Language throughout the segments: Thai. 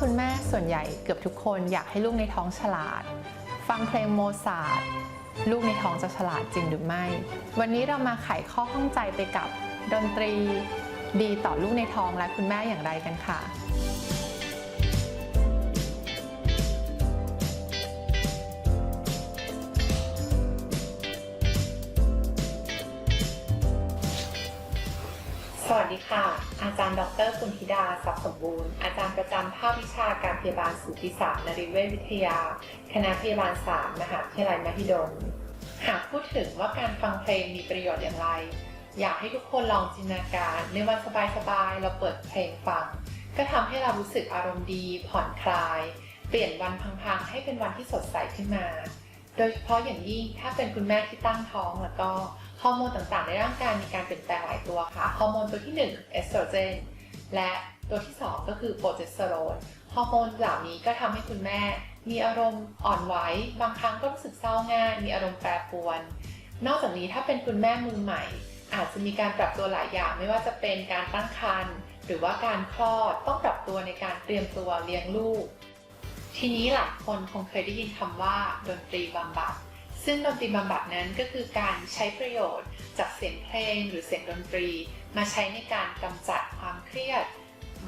คุณแม่ส่วนใหญ่เกือบทุกคนอยากให้ลูกในท้องฉลาด ฟังเพลงโมซาร์ทลูกในท้องจะฉลาดจริงหรือไม่ วันนี้เรามาไขข้อข้องใจไปกับดนตรี ดีต่อลูกในท้องและคุณแม่อย่างไรกันค่ะ วัสดีค่ะ อาจารย์ดรคุณธิดาทรัพย์สมบูรณ์ อาจารย์ประจำภาควิชาการพยาบาลสูติศาสตร์นริเวศวิทยา คณะพยาบาลศาสตร์มหาวิทยาลัยมหิดล หากพูดถึงว่าการฟังเพลงมีประโยชน์อย่างไร อยากให้ทุกคนลองจินตนาการในวันสบายๆเราเปิดเพลงฟัง ก็ทำให้เรารู้สึกอารมณ์ดี ผ่อนคลาย เปลี่ยนวันพังๆให้เป็นวันที่สดใสขึ้นมา โดยเฉพาะอย่างยิ่งถ้าเป็นคุณแม่ที่ตั้งท้องแล้วก็ฮอร์โมนต่างๆ ในร่างกายมีการเปลี่ยนแปลงหลายตัวค่ะฮอร์โมนตัวที่1เอสโตรเจนและตัวที่ 2 ก็คือโปรเจสเตอโรนฮอร์โมนเหล่านี้ก็ทำให้คุณแม่ มีอารมณ์อ่อนไหวบางครั้งก็รู้สึกเศร้าง่ายมีอารมณ์แปรปรวน นอกจากนี้ถ้าเป็นคุณแม่มือใหม่ อาจจะมีการปรับตัวหลายอย่าง ไม่ว่าจะเป็นการตั้งครรภ์หรือว่าการคลอดต้องปรับตัวในการเตรียมตัวเลี้ยงลูก ทีนี้หลายคนคงเคยได้ยินคำว่าดนตรีบำบัด ซึ่งดนตรีบำบัดนั้นก็คือการใช้ประโยชน์ จากเสียงเพลงหรือเสียงดนตรี มาใช้ในการกำจัดความเครียด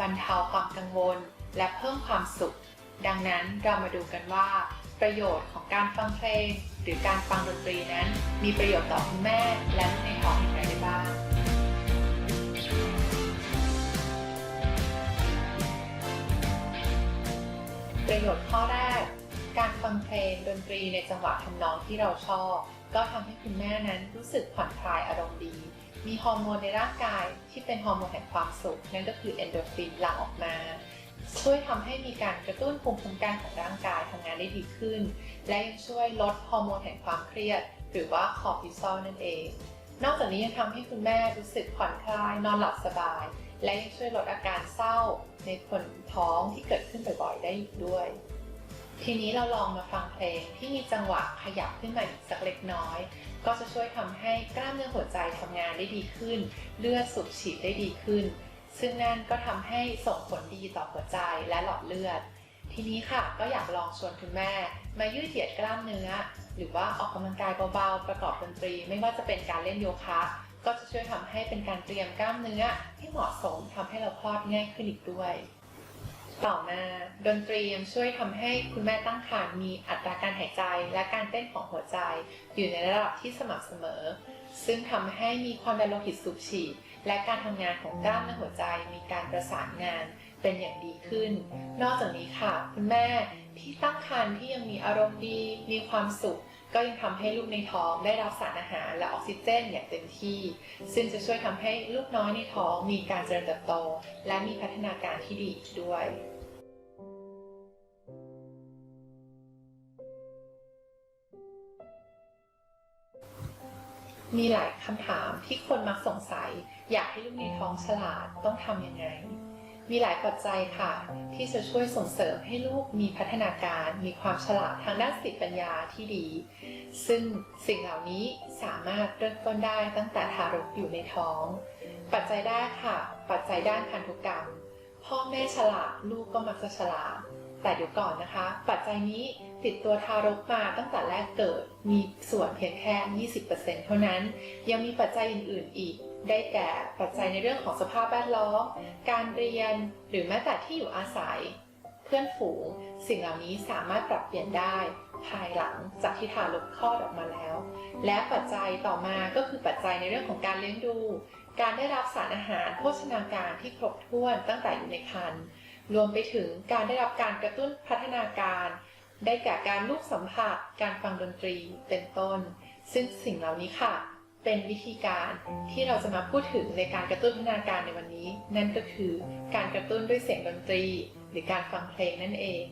บรรเทาความกังวล และเพิ่มความสุข ดังนั้นเรามาดูกันว่า ประโยชน์ของการฟังเพลง หรือการฟังดนตรีนั้น มีประโยชน์ต่อคุณแม่และในท้องอย่างไรได้บ้าง ประโยชน์ข้อแรก การฟังเพลงดนตรีในจังหวะทำนองที่เราชอบ ก็ทำให้คุณแม่นั้นรู้สึกผ่อนคลายอารมณ์ดี มีฮอร์โมนในร่างกายที่เป็นฮอร์โมนแห่งความสุข นั่นก็คือเอนโดรฟินหลั่งออกมา ช่วยทำให้มีการกระตุ้นภูมิคุ้มกันของร่างกายทำงานได้ดีขึ้น และยังช่วยลดฮอร์โมนแห่งความเครียด หรือว่าคอร์ติซอลนั่นเอง นอกจากนี้ยังทำให้คุณแม่รู้สึกผ่อนคลายนอนหลับสบาย และยังช่วยลดอาการเศร้า ในคนท้องที่เกิดขึ้นบ่อยๆได้อีกด้วย ทีนี้เราลองมาฟังเพลงที่มีจังหวะขยับขึ้นมาอีกสักเล็กน้อย ก็จะช่วยทำให้กล้ามเนื้อหัวใจทำงานได้ดีขึ้น เลือดสูบฉีดได้ดีขึ้น ซึ่งนั่นก็ทำให้ส่งผลดีต่อหัวใจและหลอดเลือด ทีนี้ค่ะก็อยากลองชวนคุณแม่ มายืดเหยียดกล้ามเนื้อ หรือว่าออกกำลังกายเบาๆประกอบดนตรี ไม่ว่าจะเป็นการเล่นโยคะ ก็จะช่วยทำให้เป็นการเตรียมกล้ามเนื้อที่เหมาะสมทำให้เราคลอดง่ายขึ้นอีกด้วย ต่อมาดนตรียังช่วยทำให้คุณแม่ตั้งครรภ์มีอัตราการหายใจและการเต้นของหัวใจ อยู่ในระดับที่สม่ำเสมอ ซึ่งทำให้มีความดันโลหิตสูบฉีดและการทำงานของกล้ามเนื้อหัวใจมีการประสานงานเป็นอย่างดีขึ้น นอกจากนี้ค่ะ คุณแม่ที่ตั้งครรภ์ที่ยังมีอารมณ์ดี มีความสุข ก็ยังทำให้ลูกในท้องได้รับสารอาหารและออกซิเจนอย่างเต็มที่ ซึ่งจะช่วยทำให้ลูกน้อยในท้องมีการเจริญเติบโต และมีพัฒนาการที่ดีด้วยมีหลายคำถามที่คนมักสงสัย อยากให้ลูกในท้องฉลาดต้องทำยังไง มีหลายปัจจัยค่ะ ที่จะช่วยส่งเสริมให้ลูกมีพัฒนาการ มีความฉลาดทางด้านสติปัญญาที่ดี ซึ่งสิ่งเหล่านี้สามารถเริ่มต้นได้ตั้งแต่ทารกอยู่ในท้อง ปัจจัยแรกค่ะ ปัจจัยด้านพันธุกรรม พ่อแม่ฉลาดลูกก็มักจะฉลาดแต่เดี๋ยวก่อนนะคะ ปัจจัยนี้ติดตัวทารกมาตั้งแต่แรกเกิด มีส่วนเพียงแค่ 20%เท่านั้น ยังมีปัจจัยอื่น ๆ อีก ได้แก่ปัจจัยในเรื่องของสภาพแวดล้อม การเรียน หรือแม้แต่ที่อยู่อาศัย เพื่อนฝูง สิ่งเหล่านี้สามารถปรับเปลี่ยนได้ ภายหลังจากที่ทารกคลอดออกมาแล้ว และปัจจัยต่อมาก็คือปัจจัยในเรื่องของการเลี้ยงดู การได้รับสารอาหารโภชนาการที่ครบถ้วนตั้งแต่อยู่ในครรภ์ รวมไปถึงการได้รับการกระตุ้นพัฒนาการ ได้แก่การลูกสัมผัส การฟังดนตรี เป็นต้น ซึ่งสิ่งเหล่านี้ค่ะ เป็นวิธีการที่เราจะมาพูดถึงในการกระตุ้นพัฒนาการในวันนี้ นั่นก็คือการกระตุ้นด้วยเสียงดนตรี หรือการฟังเพลงนั่นเอง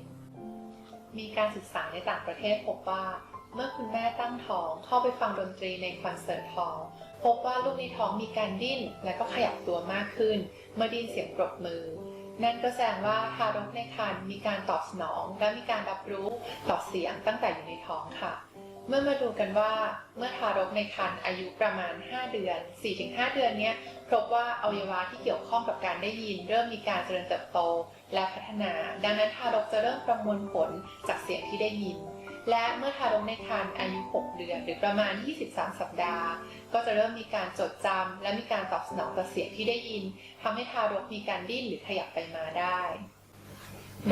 มีการศึกษาในต่างประเทศพบว่า เมื่อคุณแม่ตั้งท้องเข้าไปฟังดนตรีในคอนเสิร์ตฮอลพบว่าลูกในท้องมีการดิ้นและก็ขยับตัวมากขึ้น เมื่อดยินเสียงปรบมือ นั่นก็แสดงว่าทารกในครรภ์มีการตอบสนอง และมีการรับรู้ต่อเสียงตั้งแต่อยู่ในท้องค่ะ เมื่อมาดูกันว่าเมื่อทารกในครรภ์อายุประมาณ 5 เดือน 4-5 เดือนนี้พบว่าอวัยวะที่เกี่ยวข้องกับการได้ยิน เริ่มมีการเจริญเติบโตและพัฒนา ดังนั้นทารกจะเริ่มประมวลผลจากเสียงที่ได้ยิน และเมื่อทารกในครรภ์อายุ 6 เดือน หรือประมาณ 23 สัปดาห์ ก็จะเริ่มมีการจดจำและมีการตอบสนองต่อเสียงที่ได้ยินทำให้ทารกมีการดิ้นหรือขยับไปมาได้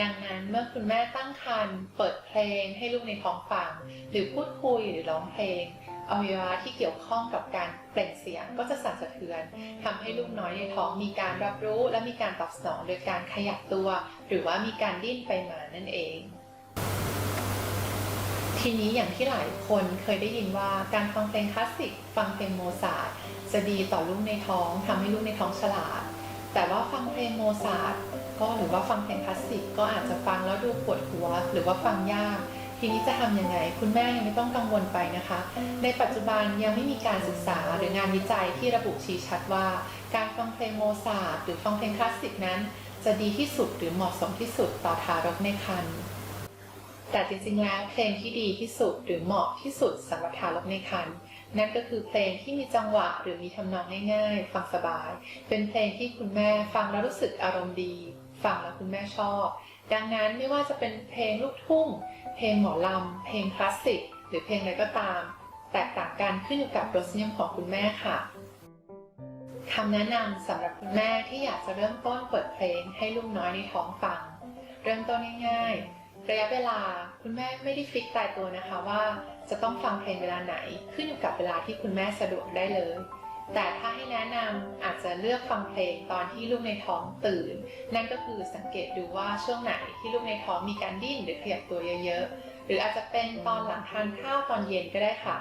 ดังนั้นเมื่อคุณแม่ตั้งครรภ์เปิดเพลงให้ลูกในท้องฟัง หรือพูดคุยหรือร้องเพลงอวัยวะที่เกี่ยวข้องกับการเปล่งเสียงก็จะสั่นสะเทือนทำให้ลูกน้อยในท้องมีการรับรู้และมีการตอบสนองโดยการขยับตัว หรือว่ามีการดิ้นไปมานั่นเอง ทีนี้อย่างที่หลายคนเคยได้ยินว่าการฟังเพลงคลาสสิกฟังเพลงโมซาร์ทจะดีต่อลูกในท้องทำให้ลูกในท้องฉลาด แต่ว่าฟังเพลงโมซาร์ท ก็หรือว่าฟังเพลงคลาสสิกก็อาจจะฟังแล้วดูปวดหัว หรือว่าฟังยาก ทีนี้จะทำยังไง คุณแม่ยังไม่ต้องกังวลไปนะคะ ในปัจจุบันยังไม่มีการศึกษาหรืองานวิจัยที่ระบุชี้ชัดว่า การฟังเพลงโมซาร์ทหรือฟังเพลงคลาสสิกนั้น จะดีที่สุดหรือเหมาะสมที่สุดต่อทารกในครรภ์แต่จริงๆแล้วเพลงที่ดีที่สุดหรือเหมาะที่สุดสำหรับทารกในครรภ์ นั่นก็คือเพลงที่มีจังหวะหรือมีทำนองง่ายๆ ฟังสบาย เป็นเพลงที่คุณแม่ฟังแล้วรู้สึกอารมณ์ดี ฟังแล้วคุณแม่ชอบ ดังนั้นไม่ว่าจะเป็นเพลงลูกทุ่ง เพลงหมอลำ เพลงคลาสสิก หรือเพลงอะไรก็ตาม แตกต่างกันขึ้นอยู่กับรสนิยมของคุณแม่ค่ะคำแนะนำสำหรับคุณแม่ที่อยากจะเริ่มต้นเปิดเพลงให้ลูกน้อยในท้องฟัง เริ่มต้นง่ายๆ ระยะเวลาคุณแม่ไม่ได้ฟิกตายตัวนะคะว่า จะต้องฟังเพลงเวลาไหนขึ้นอยู่กับเวลาที่คุณแม่สะดวกได้เลย แต่ถ้าให้แนะนำอาจจะเลือกฟังเพลงตอนที่ลูกในท้องตื่น นั่นก็คือสังเกตดูว่าช่วงไหนที่ลูกในท้องมีการดิ้นหรือขยับตัวเยอะๆ หรืออาจจะเป็นตอนหลังทานข้าวตอนเย็นก็ได้ค่ะ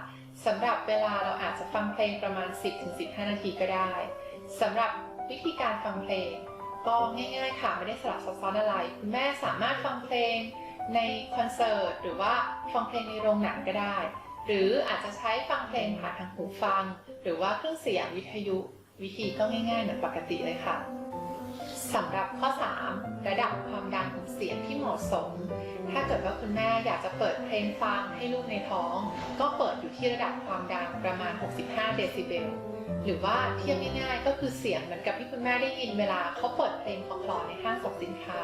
สำหรับเวลาเราอาจจะฟังเพลงประมาณ 10-15 นาทีก็ได้สำหรับวิธีการฟังเพลง ก็ง่ายๆค่ะไม่ได้สลับซับซ้อนอะไรคุณแม่สามารถฟังเพลง ในคอนเสิร์ตหรือว่าฟังเพลงในโรงหนังก็ได้ หรืออาจจะใช้ฟังเพลงผ่านทางหูฟัง หรือว่าเครื่องเสียงวิทยุ วิธีก็ง่ายๆเหมือนปกติเลยค่ะ สำหรับข้อ 3 ระดับความดังของเสียงที่เหมาะสม ถ้าเกิดว่าคุณแม่อยากจะเปิดเพลงฟังให้ลูกในท้อง ก็เปิดอยู่ที่ระดับความดังประมาณ 65 เดซิเบล หรือว่าเทียบง่ายๆ ก็คือเสียงเหมือนกับที่คุณแม่ได้ยินเวลาเขาเปิดเพลงคลอในห้างสรรพสินค้า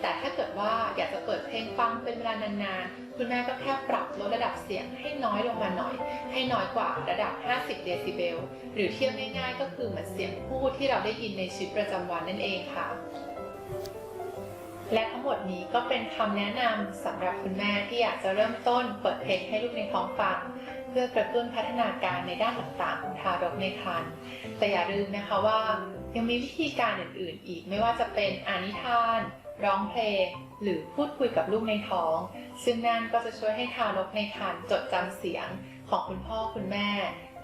แต่ถ้าเกิดว่าอยากจะเปิดเพลงฟังเป็นเวลานานๆ คุณแม่ก็แค่ปรับลดระดับเสียงให้น้อยลงมาหน่อย ให้น้อยกว่าระดับ 50 เดซิเบล หรือเทียบง่ายๆ ก็คือเหมือนเสียงพูดที่เราได้ยินในชีวิตประจำวันนั่นเองค่ะ และทั้งหมดนี้ก็เป็นคำแนะนำสำหรับคุณแม่ที่อยากจะเริ่มต้นเปิดเพลงให้ลูกในท้องฟังเพื่อกระตุ้นพัฒนาการในด้านต่างๆของทารกในครรภ์แต่อย่าลืมนะคะว่ายังมีวิธีการอื่นๆ อีกไม่ว่าจะเป็นอานิทาน ร้องเพลง หรือพูดคุยกับลูกในท้อง ซึ่งนั่นก็จะช่วยให้ทารกในครรภ์จดจำเสียงของคุณพ่อคุณแม่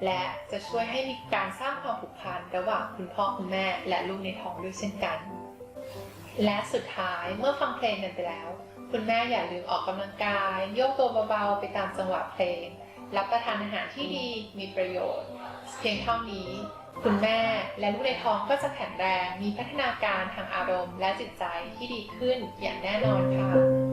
และจะช่วยให้มีการสร้างความผูกพันระหว่างคุณพ่อคุณแม่ และลูกในท้องด้วยเช่นกัน และสุดท้ายเมื่อฟังเพลงกันไปแล้ว คุณแม่อย่าลืมออกกำลังกาย โยกตัวเบาๆไปตามจังหวะเพลง รับประทานอาหารที่ดีมีประโยชน์ เพียงเท่านี้ คุณแม่และลูกในท้องก็จะแข็งแรง มีพัฒนาการทางอารมณ์และจิตใจที่ดีขึ้นอย่างแน่นอนค่ะ